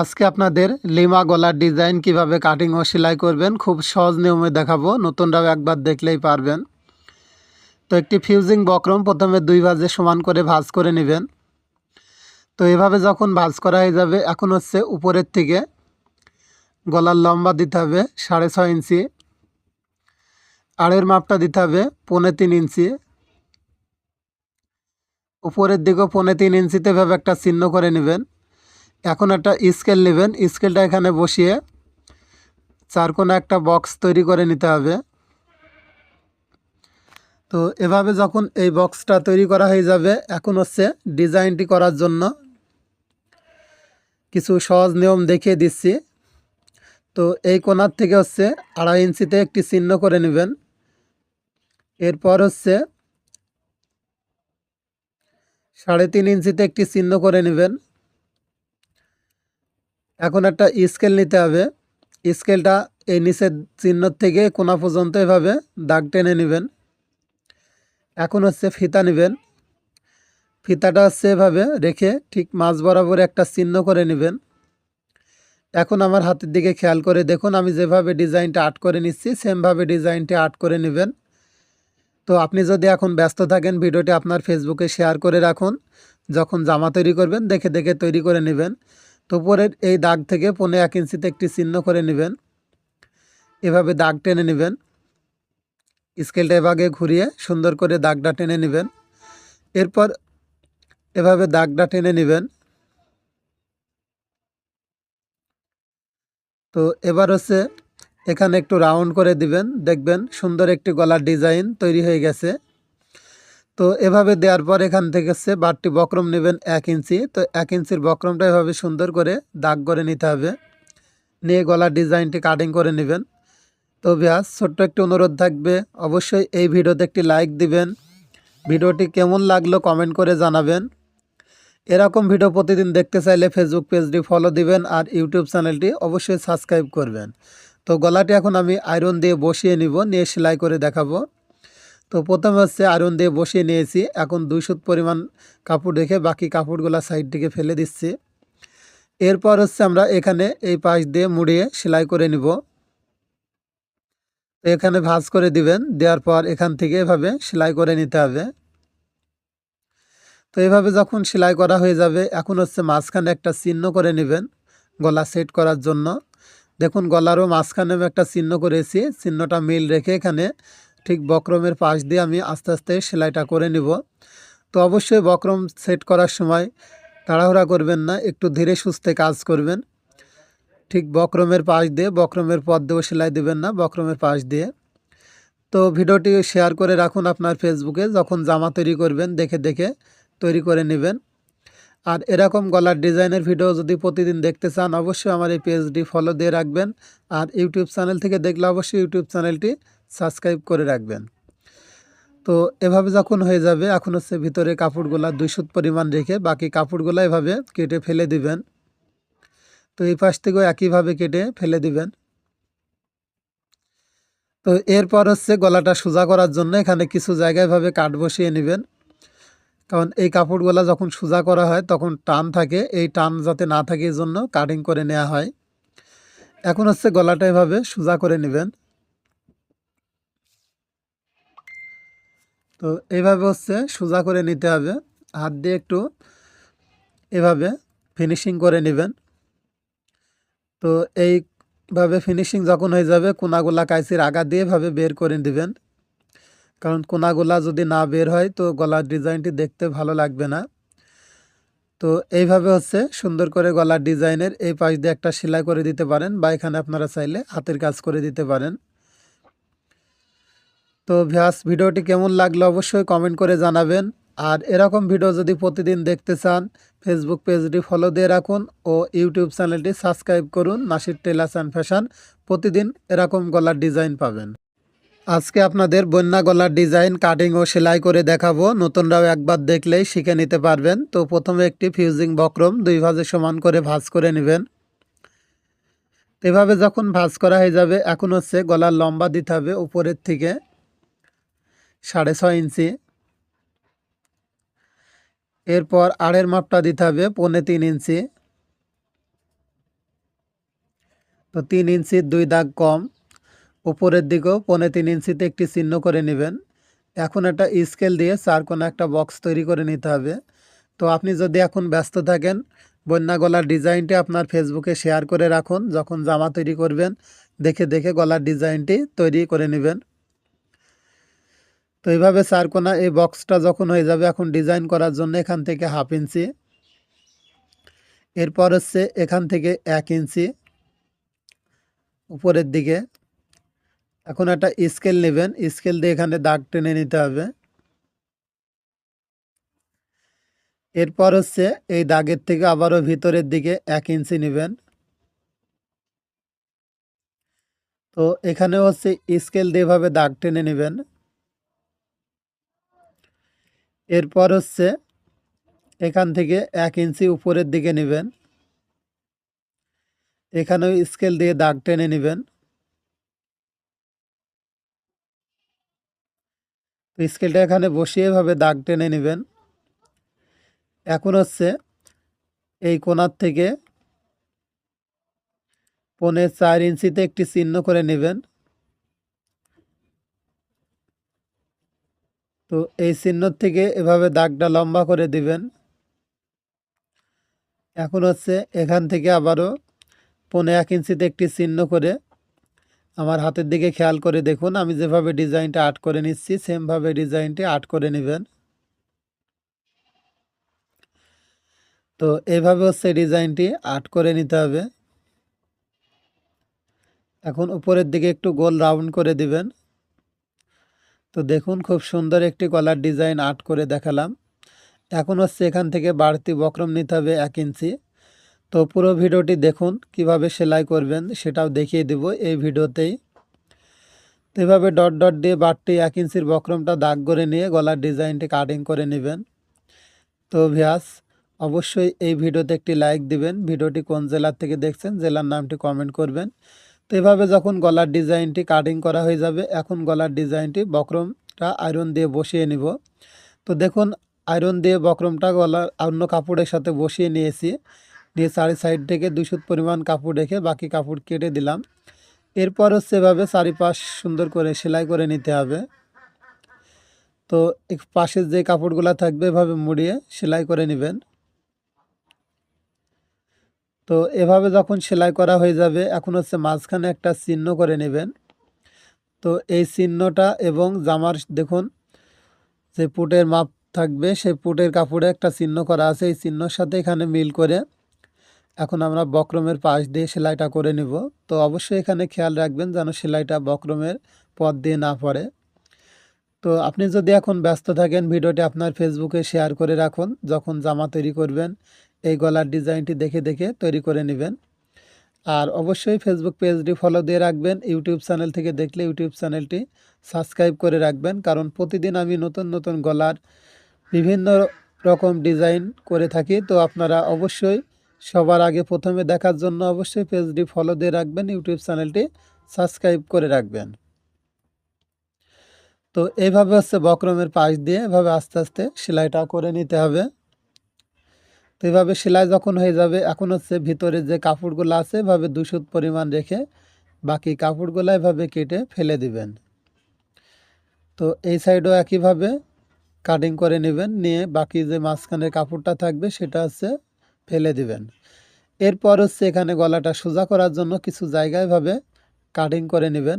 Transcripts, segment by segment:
আজকে আপনাদের লিমা গলার ডিজাইন কীভাবে কাটিং ও সেলাই করবেন খুব সহজ নিয়মে দেখাবো, নতুনরাও একবার দেখলেই পারবেন। তো একটি ফিউজিং বক্রম প্রথমে দুই ভাজে সমান করে ভাজ করে নেবেন। তো এভাবে যখন ভাজ করা হয়ে যাবে, এখন হচ্ছে উপরের থেকে গলার লম্বা দিতে হবে সাড়ে ছয় ইঞ্চি, আড়ের মাপটা দিতে হবে পৌনে তিন ইঞ্চি। উপরের দিকেও পৌনে তিন ইঞ্চিতে এভাবে একটা চিহ্ন করে নেবেন। এখন একটা স্কেল নেবেন। স্কেলটা এখানে বসিয়ে চার কোনো একটা বক্স তৈরি করে নিতে হবে। তো এভাবে যখন এই বক্সটা তৈরি করা হয়ে যাবে, এখন হচ্ছে ডিজাইনটি করার জন্য কিছু সহজ নিয়ম দেখিয়ে দিচ্ছি। তো এই কোনার থেকে হচ্ছে আড়াই ইঞ্চিতে একটি চিহ্ন করে নেবেন। এরপর হচ্ছে সাড়ে তিন ইঞ্চিতে একটি চিহ্ন করে নেবেন। এখন একটা স্কেল নিতে হবে। স্কেলটা এই নিচের চিহ্ন থেকে কোনা পর্যন্ত এভাবে দাগ টেনে নেবেন। এখন হচ্ছে ফিতা নেবেন। ফিতাটা হচ্ছে এভাবে রেখে ঠিক মাঝ বরাবর একটা চিহ্ন করে নেবেন। এখন আমার হাতের দিকে খেয়াল করে দেখুন, আমি যেভাবে ডিজাইনটা আর্ট করে নিচ্ছি, সেমভাবে ডিজাইনটা আর্ট করে নেবেন। তো আপনি যদি এখন ব্যস্ত থাকেন, ভিডিওটি আপনার ফেসবুকে শেয়ার করে রাখুন। যখন জামা তৈরি করবেন, দেখে দেখে তৈরি করে নেবেন। তো উপরের এই দাগ থেকে পনেরো এক ইঞ্চিতে একটি চিহ্ন করে নেবেন। এভাবে দাগ টেনে নেবেন। স্কেলটা এভাবে ঘুরিয়ে সুন্দর করে দাগটা টেনে নেবেন। এরপর এভাবে দাগটা টেনে নেবেন। তো এবার হচ্ছে এখানে একটু রাউন্ড করে দিবেন। দেখবেন সুন্দর একটি গলার ডিজাইন তৈরি হয়ে গেছে। তো এভাবে দেওয়ার পর এখান থেকে হচ্ছে বারটি বক্রম নেবেন এক ইঞ্চি। তো এক ইঞ্চির বক্রমটা এভাবে সুন্দর করে দাগ করে নিতে হবে। নিয়ে গলার ডিজাইনটি কাটিং করে নেবেন। তো ব্যাস, ছোট্ট একটি অনুরোধ থাকবে। অবশ্যই এই ভিডিওতে একটি লাইক দিবেন। ভিডিওটি কেমন লাগল কমেন্ট করে জানাবেন। এরকম ভিডিও প্রতিদিন দেখতে চাইলে ফেসবুক পেজটি ফলো দিবেন আর ইউটিউব চ্যানেলটি অবশ্যই সাবস্ক্রাইব করবেন। তো গলাটি এখন আমি আয়রন দিয়ে বসিয়ে নিব। নিয়ে সেলাই করে দেখাবো। তো প্রথমে হচ্ছে আয়রন দিয়ে বসিয়ে নিয়েছি। এখন দুই সুত পরিমাণ কাপড় রেখে বাকি কাপড়গুলো সাইড থেকে ফেলে দিচ্ছি। এরপর হচ্ছে আমরা এখানে এই পাশ দিয়ে মুড়িয়ে সেলাই করে নিব। এখানে ভাঁজ করে দিবেন, দেওয়ার পর এখান থেকে এভাবে সেলাই করে নিতে হবে। তো এভাবে যখন সেলাই করা হয়ে যাবে, এখন হচ্ছে মাঝখানে একটা চিহ্ন করে নেবেন গলা সেট করার জন্য। দেখুন গলারও মাঝখানে আমি একটা চিহ্ন করেছি, চিহ্নটা মিল রেখে এখানে ঠিক বক্রমের পাশ দিয়ে আমি আস্তে আস্তে সেলাইটা করে নিব। তো অবশ্যই বক্রম সেট করার সময় তাড়াহুড়া করবেন না, একটু ধীরে সুস্থে কাজ করবেন। ঠিক বক্রমের পাশ দিয়ে, বক্রমের পথ দিয়েও সেলাই দেবেন না, বক্রমের পাশ দিয়ে। তো ভিডিওটি শেয়ার করে রাখুন আপনার ফেসবুকে, যখন জামা তৈরি করবেন, দেখে দেখে তৈরি করে নেবেন। আর এরকম গলার ডিজাইনের ভিডিও যদি প্রতিদিন দেখতে চান, অবশ্যই আমার এই পেজটি ফলো দিয়ে রাখবেন। আর ইউটিউব চ্যানেল থেকে দেখলে অবশ্যই ইউটিউব চ্যানেলটি সাবস্ক্রাইব করে রাখবেন। তো এভাবে যখন হয়ে যাবে, এখন হচ্ছে ভিতরে কাপড়গুলা দুই সুত পরিমাণ রেখে বাকি কাপড়গুলো এভাবে কেটে ফেলে দিবেন। তো এই পাশ থেকেও একইভাবে কেটে ফেলে দিবেন। তো এরপর হচ্ছে গলাটা সোজা করার জন্য এখানে কিছু জায়গায় ভাবে কাঠ বসিয়ে নেবেন। কারণ এই কাপড়গুলো যখন সোজা করা হয়, তখন টান থাকে। এই টান যাতে না থাকে জন্য কাটিং করে নেওয়া হয়। এখন হচ্ছে গলাটা এভাবে সোজা করে নেবেন। তো এইভাবে হচ্ছে সোজা করে নিতে হবে। হাত দিয়ে একটু এভাবে ফিনিশিং করে নেবেন। তো এইভাবে ফিনিশিং যখন হয়ে যাবে, কোনাগুলা কাইসির আগা দিয়ে এভাবে বের করে দিবেন কারণ কোনাগুলা যদি না বের হয়, তো গলার ডিজাইনটি দেখতে ভালো লাগবে না। তো এইভাবে হচ্ছে সুন্দর করে গলার ডিজাইনের এই পাশ দিয়ে একটা সেলাই করে দিতে পারেন, বা এখানে আপনারা চাইলে হাতের কাজ করে দিতে পারেন। তো ভ্যাস ভিডিওটি কেমন লাগল অবশ্যই কমেন্ট করে জানাবেন। আর এরকম ভিডিও যদি প্রতিদিন দেখতে চান ফেসবুক পেজটি ফলো দিয়ে রাখুন ও ইউটিউব চ্যানেলটি সাবস্ক্রাইব করুন নাসির টেলার্স অ্যান্ড ফ্যাশন প্রতিদিন এরকম গলার ডিজাইন পাবেন। আজকে আপনাদের বন্যা গলার ডিজাইন কাটিং ও সেলাই করে দেখাবো। নতুনরাও একবার দেখলেই শিখে নিতে পারবেন। তো প্রথমে একটি ফিউজিং বক্রম দুই ভাজে সমান করে ভাঁজ করে নেবেন। এভাবে যখন ভাঁজ করা হয়ে যাবে, এখন হচ্ছে গলার লম্বা দিতে হবে উপরের থেকে। সাড়ে ছয় ইঞ্চি। এরপর আড়ের মাপটা দিতে হবে পৌনে তিন ইঞ্চি। তো তিন ইঞ্চির দুই দাগ কম। উপরের দিকেও পৌনে তিন ইঞ্চিতে একটি চিহ্ন করে নেবেন। এখন একটা স্কেল দিয়ে চার কোনো একটা বক্স তৈরি করে নিতে হবে। তো আপনি যদি এখন ব্যস্ত থাকেন, বন্যা গলার ডিজাইনটি আপনার ফেসবুকে শেয়ার করে রাখুন। যখন জামা তৈরি করবেন, দেখে দেখে গলার ডিজাইনটি তৈরি করে নেবেন। তো এইভাবে চার কোনা এই বক্সটা যখন হয়ে যাবে, এখন ডিজাইন করার জন্য এখান থেকে হাফ ইঞ্চি। এরপর হচ্ছে এখান থেকে এক ইঞ্চি উপরের দিকে। এখন একটা স্কেল নেবেন, স্কেল দিয়ে এখানে দাগ টেনে নিতে হবে। এরপর হচ্ছে এই দাগের থেকে আবারও ভিতরের দিকে এক ইঞ্চি নেবেন। তো এখানে হচ্ছে স্কেল দিয়ে এভাবে দাগ টেনে নেবেন। এরপর হচ্ছে এখান থেকে এক ইঞ্চি উপরের দিকে নেবেন। এখানেও স্কেল দিয়ে দাগ টেনে নেবেন। স্কেলটা এখানে বসিয়ে এভাবে দাগ টেনে নেবেন। এখন হচ্ছে এই কোনার থেকে পৌনে চার ইঞ্চিতে একটি চিহ্ন করে নেবেন। তো এই চিহ্ন থেকে এভাবে দাগটা লম্বা করে দিবেন। এখন হচ্ছে এখান থেকে আবারও পৌনে এক ইঞ্চিতে একটি চিহ্ন করে আমার হাতের দিকে খেয়াল করে দেখুন, আমি যেভাবে ডিজাইনটা আর্ট করে নিচ্ছি, সেমভাবে ডিজাইনটি আর্ট করে নেবেন। তো এভাবে হচ্ছে ডিজাইনটি আর্ট করে নিতে হবে। এখন উপরের দিকে একটু গোল রাউন্ড করে দিবেন। তো দেখুন খুব সুন্দর একটি কলার ডিজাইন আর্ট করে দেখালাম। এখন হচ্ছে এখান থেকে বাড়তি বক্রম নিতে হবে এক ইঞ্চি। তো পুরো ভিডিওটি দেখুন, কীভাবে সেলাই করবেন সেটাও দেখিয়ে দেব এই ভিডিওতেই। তো এভাবে ডট ডট দিয়ে বাড়তি এক ইঞ্চির বক্রমটা দাগ করে নিয়ে গলার ডিজাইনটি কাটিং করে নেবেন। তো ভিয়াস, অবশ্যই এই ভিডিওতে একটি লাইক দিবেন। ভিডিওটি কোন জেলার থেকে দেখছেন, জেলার নামটি কমেন্ট করবেন। তো এভাবে যখন গলার ডিজাইনটি কাটিং করা হয়ে যাবে, এখন গলার ডিজাইনটি বক্রমটা আয়রন দিয়ে বসিয়ে নিব। তো দেখুন আয়রন দিয়ে বক্রমটা গলার অন্য কাপড়ের সাথে বসিয়ে নিয়েছি। নিয়ে চারি সাইড থেকে দুশো পরিমাণ কাপড় রেখে বাকি কাপড় কেটে দিলাম। এরপর হচ্ছে এভাবে চারিপাশ সুন্দর করে সেলাই করে নিতে হবে। তো পাশের যে কাপড়গুলো থাকবে, এভাবে মুড়িয়ে সেলাই করে নেবেন। তো এভাবে যখন সেলাই করা হয়ে যাবে, এখন হচ্ছে মাঝখানে একটা চিহ্ন করে নেবেন। তো এই চিহ্নটা এবং জামার দেখুন, যে পুটের মাপ থাকবে, সেই পুটের কাপড়ে একটা চিহ্ন করা আছে। এই চিহ্নর সাথে এখানে মিল করে এখন আমরা বক্রমের পাশ দিয়ে সেলাইটা করে নিব। তো অবশ্যই এখানে খেয়াল রাখবেন যেন সেলাইটা বক্রমের পথ দিয়ে না পড়ে। তো আপনি যদি এখন ব্যস্ত থাকেন, ভিডিওটি আপনার ফেসবুকে শেয়ার করে রাখুন। যখন জামা তৈরি করবেন এই গলার ডিজাইনটি দেখে দেখে তৈরি করে নেবেন। আর অবশ্যই ফেসবুক পেজটি ফলো দিয়ে রাখবেন। ইউটিউব চ্যানেল থেকে দেখলে ইউটিউব চ্যানেলটি সাবস্ক্রাইব করে রাখবেন। কারণ প্রতিদিন আমি নতুন নতুন গলার বিভিন্ন রকম ডিজাইন করে থাকি। তো আপনারা অবশ্যই সবার আগে প্রথমে দেখার জন্য অবশ্যই পেজটি ফলো দিয়ে রাখবেন। ইউটিউব চ্যানেলটি সাবস্ক্রাইব করে রাখবেন। তো এইভাবে হচ্ছে বক্রমের পাশ দিয়ে এভাবে আস্তে আস্তে সেলাইটা করে নিতে হবে। তো এভাবে সেলাই যখন হয়ে যাবে, এখন হচ্ছে ভিতরে যে কাপড়গুলো আছে, এভাবে দুশো পরিমাণ রেখে বাকি কাপড়গুলো এভাবে কেটে ফেলে দিবেন। তো এই সাইডও একইভাবে কাটিং করে নেবেন, নিয়ে বাকি যে মাঝখানের কাপড়টা থাকবে সেটা হচ্ছে ফেলে দিবেন। এরপর হচ্ছে এখানে গলাটা সোজা করার জন্য কিছু জায়গায় ভাবে কাটিং করে নেবেন,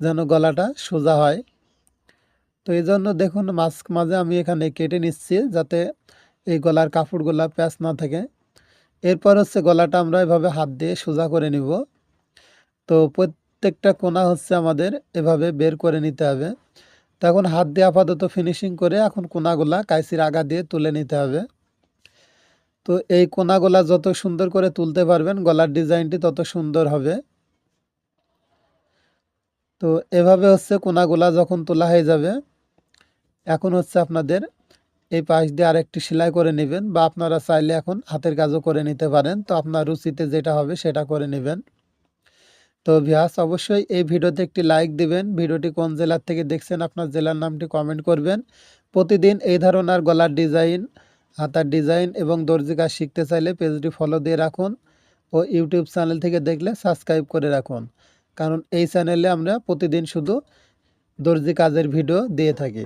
যেন গলাটা সোজা হয়। তো এই জন্য দেখুন মাছ মাঝে আমি এখানে কেটে নিচ্ছি, যাতে এই গলার কাপড়গুলা প্যাঁচ না থাকে। এরপর হচ্ছে গলাটা আমরা এভাবে হাত দিয়ে সোজা করে নিব। তো প্রত্যেকটা কোনা হচ্ছে আমাদের এভাবে বের করে নিতে হবে। তখন হাত দিয়ে আপাতত ফিনিশিং করে এখন কোনাগুলা কাইসির আগা দিয়ে তুলে নিতে হবে। তো এই কোনাগুলা যত সুন্দর করে তুলতে পারবেন, গলার ডিজাইনটি তত সুন্দর হবে। তো এভাবে হচ্ছে কোনাগুলা যখন তোলা হয়ে যাবে, এখন হচ্ছে আপনাদের এই পাশ দিয়ে আরেকটি সেলাই করে নেবেন বা আপনারা চাইলে এখন হাতের কাজও করে নিতে পারেন। তো আপনার রুচিতে যেটা হবে সেটা করে নেবেন। তো ভিয়াস অবশ্যই এই ভিডিওতে একটি লাইক দিবেন। ভিডিওটি কোন জেলার থেকে দেখছেন আপনার জেলার নামটি কমেন্ট করবেন। প্রতিদিন এই ধরনের গলার ডিজাইন, হাতার ডিজাইন এবং দর্জি কাজ শিখতে চাইলে পেজটি ফলো দিয়ে রাখুন ও ইউটিউব চ্যানেল থেকে দেখলে সাবস্ক্রাইব করে রাখুন। কারণ এই চ্যানেলে আমরা প্রতিদিন শুধু দর্জি কাজের ভিডিও দিয়ে থাকি।